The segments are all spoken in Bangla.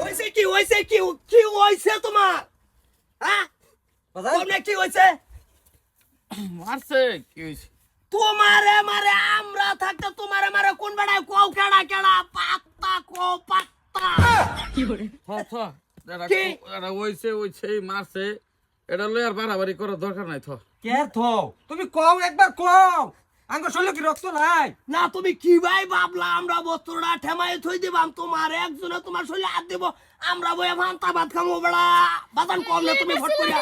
হয়েছে কি হয়েছে কি কি হয়েছে তোমার? হ্যাঁ? তোমরা কি হয়েছে মারছে কি হয়েছে তোমারে মারে আমরা থাকতে তোমারে মারে কোন বেড়ায় কও কেডা কেডা পাত্তা কও পাত্তা। এটা হইছে হইছে মারছে এটা লই আর বাড়াবাড়ি করার দরকার নাই থ। কে থো? তুমি কও একবার কও। আঙ্গ শৈল কি রক্ত নাই না তুমি কি ভাই ভাবলা আমরা বস্তুটা ঠেমাই থই দিবাম তোমার একজনে তোমার শরীরে হাত দিব আমরা বয়ে ভান্তা ভাত খামো বেড়া। বাদান কম তুমি ফট করিয়া।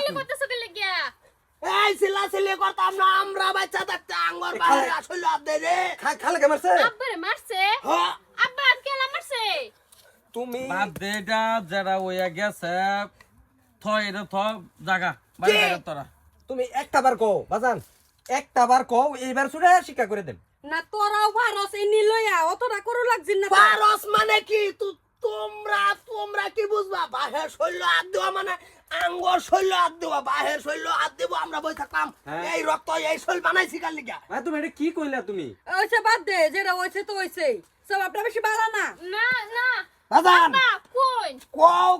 এই সিলা সিলি করতাম না আমরা বাচ্চা থাকতে আঙ্গর বাইরে আসলে দেয় রে। খালে কে মারছে? হ্যাঁ। তুমি বাদ দে এটা যারা ওইয়া গেছে থ এটা থ কি? জাগা তোরা। তুমি একটা বার কও বাজান। একটা বার কও এইবার শুনে শিক্ষা করে দেন। না তোরাও ভারস এই নিলয়া অতটা করু লাগছিস না পারস মানে কি? তু তোমরা তোমরা কি বুঝবা? বাহের শৈল হাত দেওয়া মানে আঙ্গর শৈল হাত দেওয়া বাহের শৈল হাত দেবো আমরা বই থাকলাম। হ্যাঁ। এই রক্ত এই শৈল বানাইছি কার লিগা ভাই তুমি এটা কি কইলা তুমি? ওইসে বাদ দে যেটা হয়েছে তো হয়েছে সব আপনার বেশি বাড়া না। বাদান কও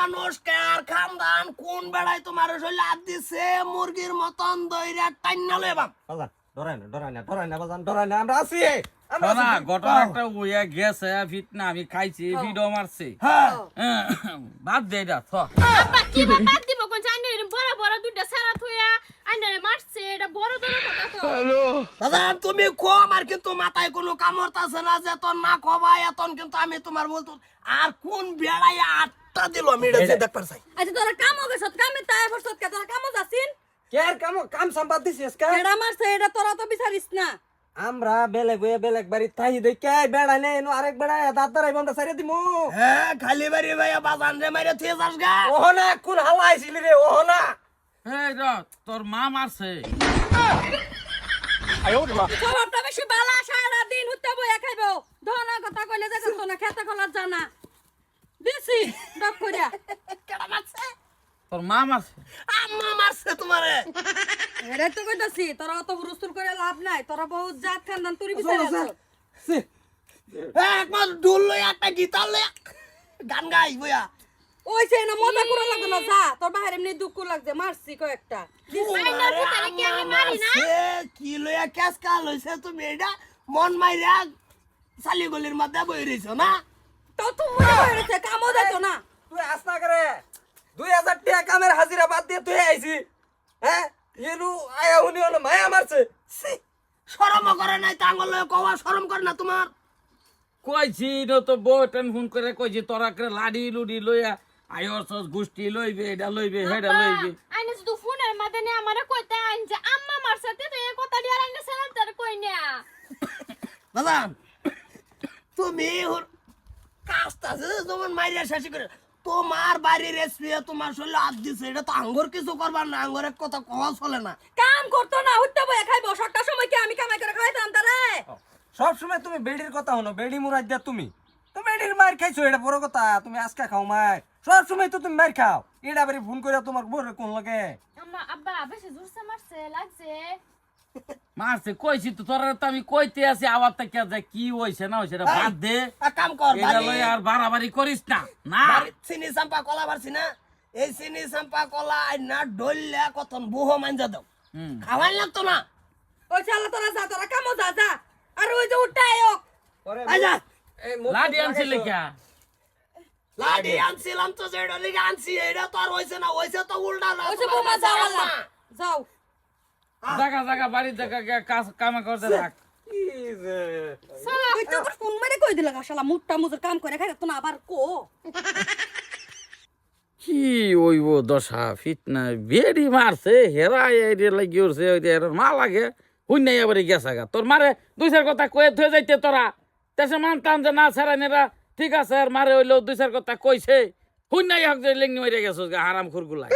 মানুষ কার খানদান কোন বেড়ায় তোমার শৈল হাত দিছে? মুরগির মতন দইরা টাইনা ডরাই না ডরাই না ডরাই না বাজান ডরাই না আমরা আছি। আছি। ঘটনাটা ওইয়া গেছে ফিট না আমি খাইছি ভিডিও মারছি। হ্যাঁ। হ্যাঁ, বাদ দে এটা থ। দাদা তুমি কো আমার কিন্তু মাথায় কোনো কামড় আছে না যে তোর না কবা এতন কিন্তু আমি তোমার বলতো আর কোন বেড়ায় আটটা দিল মেরে যে দেখ পারছাই আচ্ছা তোরা কামও গেছত কামে তাই বসত কে তোরা কামও যাচ্ছিন কে আর কাম কাম সম্পাদ দিছিস আজকে? এটা মারছে এটা তোরা তো বিচারিস না। আমরা বেলেগ বয়ে বেলেগ বাড়ি তাই দেখে বেড়া নেই নো আরেক বেড়া দাঁত দাঁড়াই বন্ধ সারিয়ে দিমু। হ্যাঁ খালি বাড়ি ভাইয়া বাজান রে মাইরে থিয়ে যাস গা। ওহ না কোন হাওয়া আইছিলি রে ওহ না এই তোর মা মারছে। সব বেশি বালা সারা দিন উঠতে বইয়া খাইব ধনা কথা কইলে তো না খেতে খোলার জানা দিছি ডক করিয়া কেডা মারছে তোর মা মারছে? আম্মা মারছে তোমারে। এটাই তো কইতাছি তোরা অত হুরুস্তুল করে লাভ নাই তোরা বহুত জাত খানদান তুই বিচারে হ্যাঁ একবার ডুল লই একটা গিটার লই গান গাই বইয়া না মজা করে লাগবে না যা। তোর বাহির এমনি দুঃখ লাগছে মারছি কয়েকটা। কি লইয়া তুমি এটা? মন মাইরা চালি গলির মধ্যে বই রইছো না? তো তুমি করেছে কামও দিত না। তুই আস না করে। দুই হাজার টাকা কামের হাজিরা বাদ দিয়ে তুই আইছি। হ্যাঁ? আয়া উনি হলো মায়া মারছে। ছি, শরম করে নাই তাঙ্গল লয়ে কওয়া শরম করে না তোমার? কইছি ন তো বউ টেনফোন করে কইছি তোরা করে লাডি লুডি লইয়া আয়র সস গোষ্ঠী লইবে এটা লইবে হেডা লইবে। আইনে শুধু ফোনের মাধ্যমে আমারে কইতে আইন যে আম্মা মারছে তে এই কথা দিয়ে আইনে সালাম তার কই না। দাদা তুমি ওর কাজটা আছে তোমার মাইরিয়া শেষ করে তোমার বাড়ির এসপিএ তোমার শরীরে হাত দিছে এটা তো আঙ্গর কিছু করবার না আঙ্গর এক কথা কওয়া চলে না। কাম করতো না উঠতে বইয়া খাইব সবটা সময় কি আমি কামাই করে খাইতাম তারে? সব সময় তুমি বেডির কথা হনো বেডি মুরাই দিয়া তুমি। তো বেডির মার খাইছো এটা বড় কথা তুমি আজকে খাও মার। সব সময় তো তুমি মার খাও। এটা বাড়ি ফোন করে তোমার বউর কোন লাগে? আম্মা আব্বা বেশি জোরসে মারছে লাগছে। মারছে কইছি তো তোরা তো আমি কইতে আছি আবার থেকে যে কি হইছে না হইছে এটা বাদ দে। কাম কর এটা বাড়ি- লই আর বাড়াবাড়ি করিস না। না। চিনি চাম্পা কলা পারছি না। এই চিনি চাম্পা কলা আর না ডললে কত বুহ মাঞ্জা দাও। হুম। খাওয়াই লাগতো না। ওই চালা তোরা যা তোরা কামও যা যা। আর ওই যে আই এই মুখ লাডি টুক আনছে লাগাইছো। লেখা লাডি আনছিলাম তো লিগে আনছি এটা তো আর হইছে না হইছে তো উল্টা না তোমার বোমা যাওয়ালা। যাও। জায়গা জায়গা বাড়ি জায়গা গিয়া কাজ কামে করতে থাক। তুই তো আবার ফোন মেরে কই দিলা শালা মুটটা মুজুর কাম করে খাই তো না আবার কো। কি ওইব দশা ফিটনা বেড়ি মারছে হেরা এরিয়া লাগি উঠছে ওই মা লাগে হুই নাই এবারে গেছে গা। তোর মারে দুই চার কথা কয়ে থয়ে যাইতে তোরা। তেসে মানতাম যে না ছাড়া নেরা ঠিক আছে, আর মারে হইলেও দুই চার কথা কইছে। শুন নাই হক যে লিঙ্গি মেরে গেছো হারাম খুরগুলাই